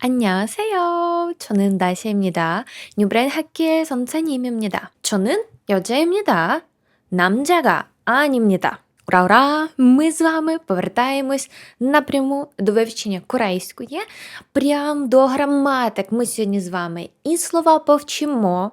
안녕하세요. 저는 다시입니다. 뉴브랜 학기의 선생님입니다. 저는 여자입니다. 남자가 아닙니다. Ура-ура! Ми з вами повертаємось напряму до вивчення корейської, прям до граматик. Ми сьогодні з вами і слова повчимо,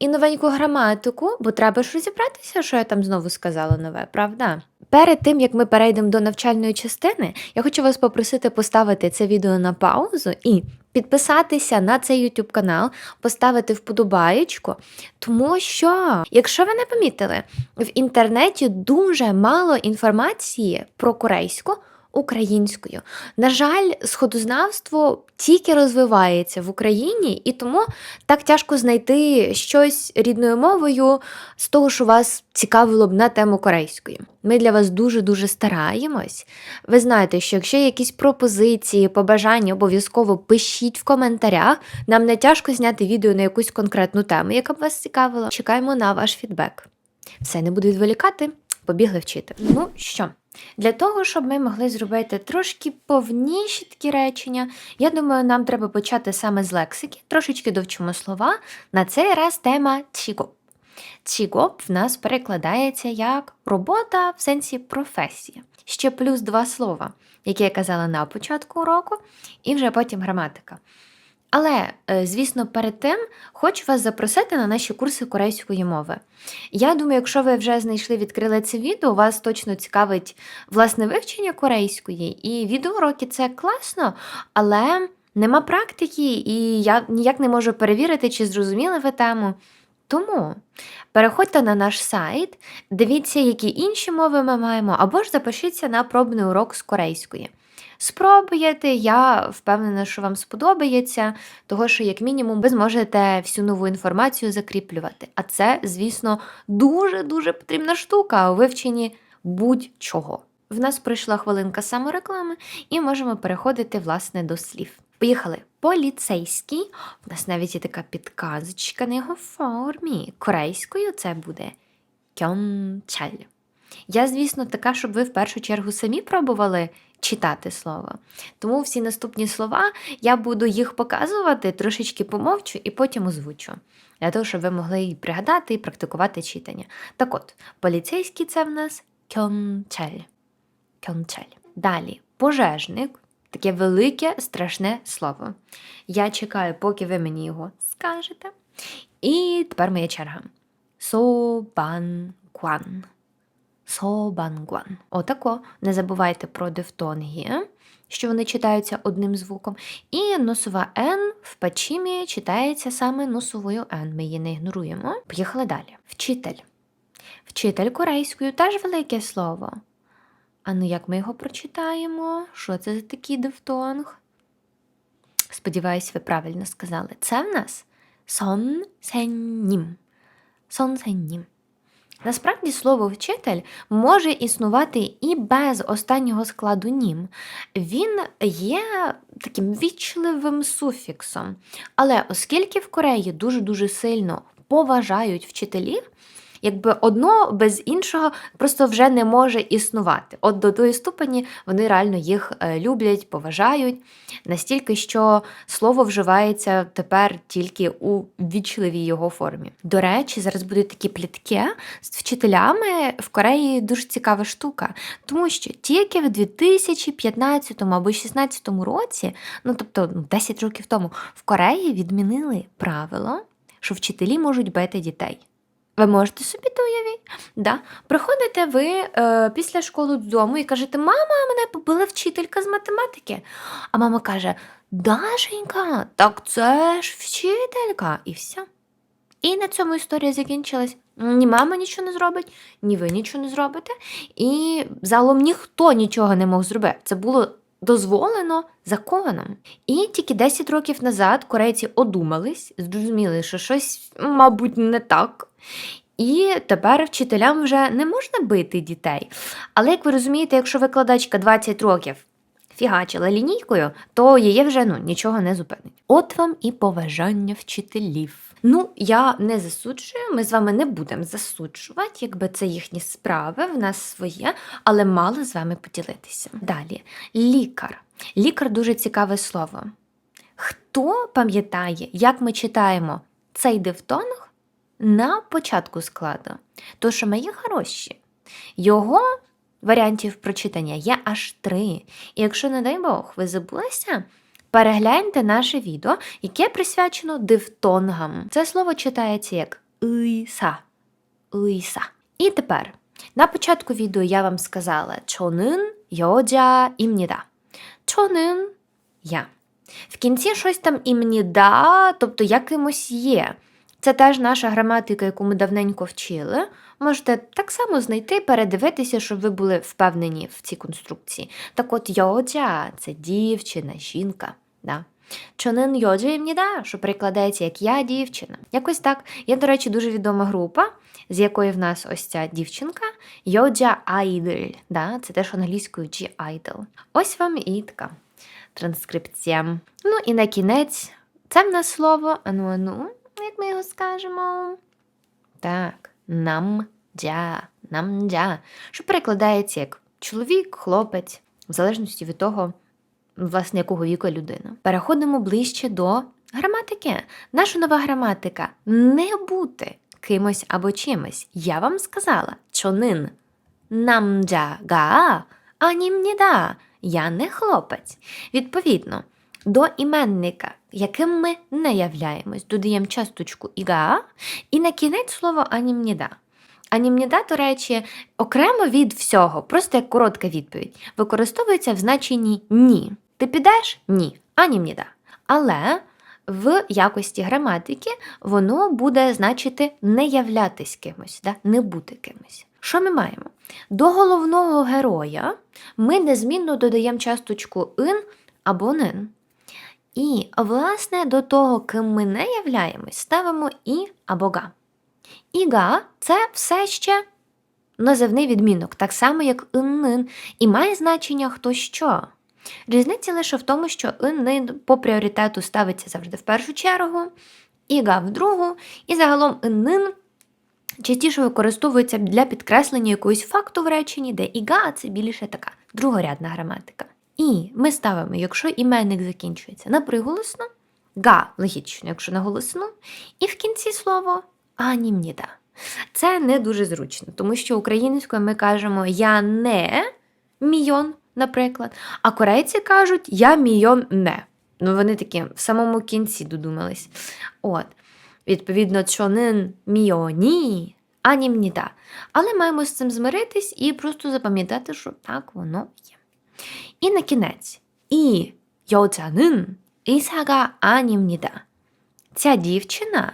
і новеньку граматику, бо треба ж розібратися, що я там знову сказала нове, правда? Перед тим як ми перейдемо до навчальної частини, я хочу вас попросити поставити це відео на паузу і підписатися на цей YouTube канал, поставити вподобаєчку, тому що, якщо ви не помітили, в інтернеті дуже мало інформації про корейську українською. На жаль, сходознавство тільки розвивається в Україні, і тому так тяжко знайти щось рідною мовою з того, що вас цікавило б на тему корейської. Ми для вас дуже-дуже стараємось. Ви знаєте, що якщо є якісь пропозиції, побажання, обов'язково пишіть в коментарях. Нам не тяжко зняти відео на якусь конкретну тему, яка б вас цікавила. Чекаємо на ваш фідбек. Все, не буду відволікати, побігли вчити. Ну що? Для того, щоб ми могли зробити трошки повніші такі речення, я думаю, нам треба почати саме з лексики, трошечки довчимо слова. На цей раз тема чігоп. Чігоп в нас перекладається як робота в сенсі професія. Ще плюс два слова, які я казала на початку уроку, і вже потім граматика. Але, е, звісно, перед тим хочу вас запросити на наші курси корейської мови. Я думаю, якщо ви вже знайшли, відкрили це відео, вас точно цікавить власне вивчення корейської, і відеоуроки це класно, але нема практики, і я ніяк не можу перевірити, чи зрозуміли ви тему. Тому переходьте на наш сайт, дивіться, які інші мови ми маємо, або ж запишіться на пробний урок з корейської. Спробуєте, я впевнена, що вам сподобається, того що, як мінімум, ви зможете всю нову інформацію закріплювати. А це, звісно, дуже-дуже потрібна штука у вивченні будь-чого. В нас пройшла хвилинка самореклами, і можемо переходити, власне, до слів. Поїхали. Поліцейський. У нас навіть є така підказочка на його формі. Корейською це буде кьончаль. Я, звісно, така, щоб ви в першу чергу самі пробували читати слово. Тому всі наступні слова я буду їх показувати, трошечки помовчу і потім озвучу. Для того, щоб ви могли і пригадати і практикувати читання. Так от, поліцейський це в нас кьончаль. Кьончаль. Далі, пожежник. Таке велике, страшне слово. Я чекаю, поки ви мені його скажете. І тепер моя черга. Собангуан. Собангуан. Отако. Не забувайте про дифтонги, що вони читаються одним звуком. І носова Н в пачімі читається саме носовою Н. Ми її не ігноруємо. Поїхали далі. Вчитель. Вчитель корейською теж велике слово. А ну як ми його прочитаємо? Що це за такий дифтонг? Сподіваюсь, ви правильно сказали. Це в нас сонсеннім. Сонсеннім. Насправді слово вчитель може існувати і без останнього складу нім. Він є таким вічливим суфіксом. Але оскільки в Кореї дуже-дуже сильно поважають вчителів, якби одно без іншого просто вже не може існувати. От до тої ступені вони реально їх е, люблять, поважають, настільки, що слово вживається тепер тільки у вічливій його формі. До речі, зараз будуть такі плітки з вчителями в Кореї дуже цікава штука, тому що тільки в 2015 або 2016 році, ну тобто 10 років тому, в Кореї відмінили правило, що вчителі можуть бити дітей. Ви можете собі то уявити? Да. Приходите ви е, після школи додому і кажете, мама, мене побила вчителька з математики. А мама каже: Дашенька, так це ж вчителька, і все. І на цьому історія закінчилась. Ні мама нічого не зробить, ні ви нічого не зробите. І загалом ніхто нічого не мог зробити. Це було дозволено законом. І тільки 10 років назад корейці одумались, зрозуміли, що щось, мабуть, не так. І тепер вчителям вже не можна бити дітей. Але як ви розумієте, якщо викладачка 20 років фігачила лінійкою, то її вже ну, нічого не зупинить. От вам і поважання вчителів. Ну, я не засуджую, ми з вами не будемо засуджувати, якби це їхні справи, в нас своє, але мало з вами поділитися. Далі, лікар. Лікар дуже цікаве слово. Хто пам'ятає, як ми читаємо цей дифтонг на початку складу. Тож мої хороші. Його варіантів прочитання є аж три. І якщо, не дай Бог, ви забулися, перегляньте наше відео, яке присвячено дифтонгам. Це слово читається як «ыйса». «ыйса». І тепер на початку відео я вам сказала чонин йодя імніда. Чонин я. В кінці щось там імніда, тобто якимось є. Це теж наша граматика, яку ми давненько вчили. Можете так само знайти, передивитися, щоб ви були впевнені в цій конструкції. Так от йоджа це дівчина, жінка. Да. Чонин йоджаємніда, що перекладається як я дівчина. Якось так. Є, до речі, дуже відома група, з якої в нас ось ця дівчинка Йоджа Айдл. Да? Це теж англійською G Idol. Ось вам і така транскрипція. Ну і на кінець це в нас слово ану ану, ми його скажемо. Так, намдя, намдя, що перекладається як чоловік, хлопець, в залежності від того, власне, якого віку людина. Переходимо ближче до граматики. Наша нова граматика не бути кимось або чимось. Я вам сказала, чонин намджага, анімніда. Я не хлопець. Відповідно, до іменника, яким ми не являємось, додаємо часточку іга, і на кінець слово анімніда. Анімніда, до речі, окремо від всього, просто як коротка відповідь, використовується в значенні ні. Ти підеш? Ні. Анімніда. Але в якості граматики воно буде значити не являтись кимось, да? не бути кимось. Що ми маємо? До головного героя ми незмінно додаємо часточку ин або нин. І, власне, до того, ким ми не являємось, ставимо і або га. І га це все ще називний відмінок, так само, як ин-нин, і має значення хто що. Різниця лише в тому, що ин-нин по пріоритету ставиться завжди в першу чергу, і га в другу, і загалом ин-нин частіше використовується для підкреслення якогось факту в реченні, де іга це більше така другорядна граматика. І ми ставимо, якщо іменник закінчується на приголосно, га логічно, якщо на голосну, і в кінці слово анімніда. Це не дуже зручно, тому що українською ми кажемо я не мільйон, наприклад, а корейці кажуть я мільйон не. Ну, вони такі в самому кінці додумались. От. Відповідно, чонин мільйоні, анімніда. Але маємо з цим змиритись і просто запам'ятати, що так воно є. І на кінець. І 여자는 의사가 아닙니다. Ця дівчина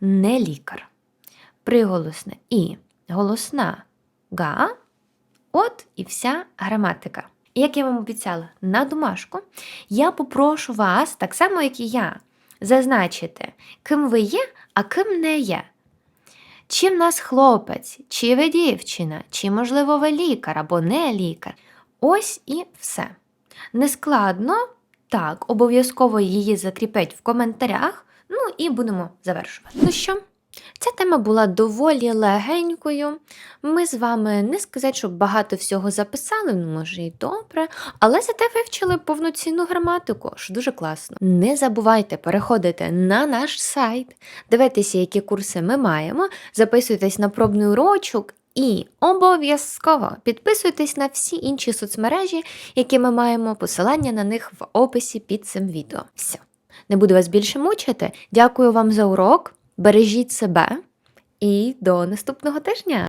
не лікар. Приголосне і голосна га. От і вся граматика. І як я вам обіцяла на домашку, я попрошу вас, так само, як і я, зазначити, ким ви є, а ким не є. Чи в нас хлопець, чи ви дівчина, чи, можливо, ви лікар або не лікар. Ось і все. Нескладно, так, обов'язково її закріпить в коментарях. Ну і будемо завершувати. Ну що, ця тема була доволі легенькою. Ми з вами не сказати, щоб багато всього записали, ну може і добре, але зате вивчили повноцінну граматику, що дуже класно. Не забувайте переходити на наш сайт, дивитися, які курси ми маємо, записуйтесь на пробний урочок. І обов'язково підписуйтесь на всі інші соцмережі, які ми маємо, посилання на них в описі під цим відео. Все, не буду вас більше мучити. Дякую вам за урок. Бережіть себе і до наступного тижня!